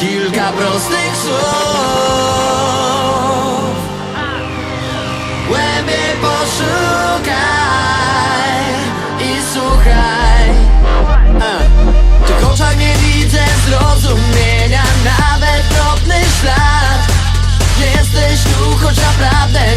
Kilka prostych słów. Głębiej poszukaj i słuchaj. W tych oczach nie widzę zrozumienia? Nawet drobny ślad. Jesteś tu, choć naprawdę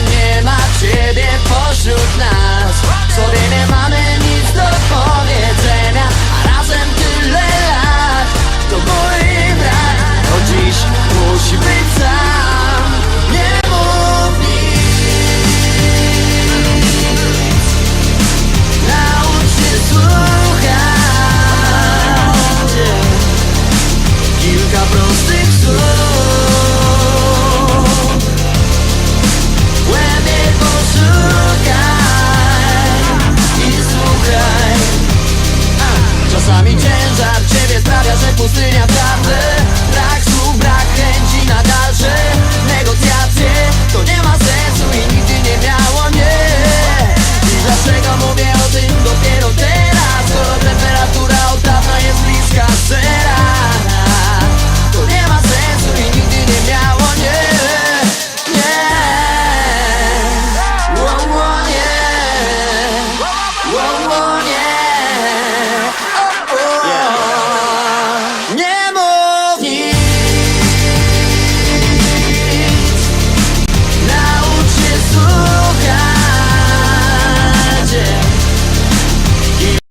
даже пустыня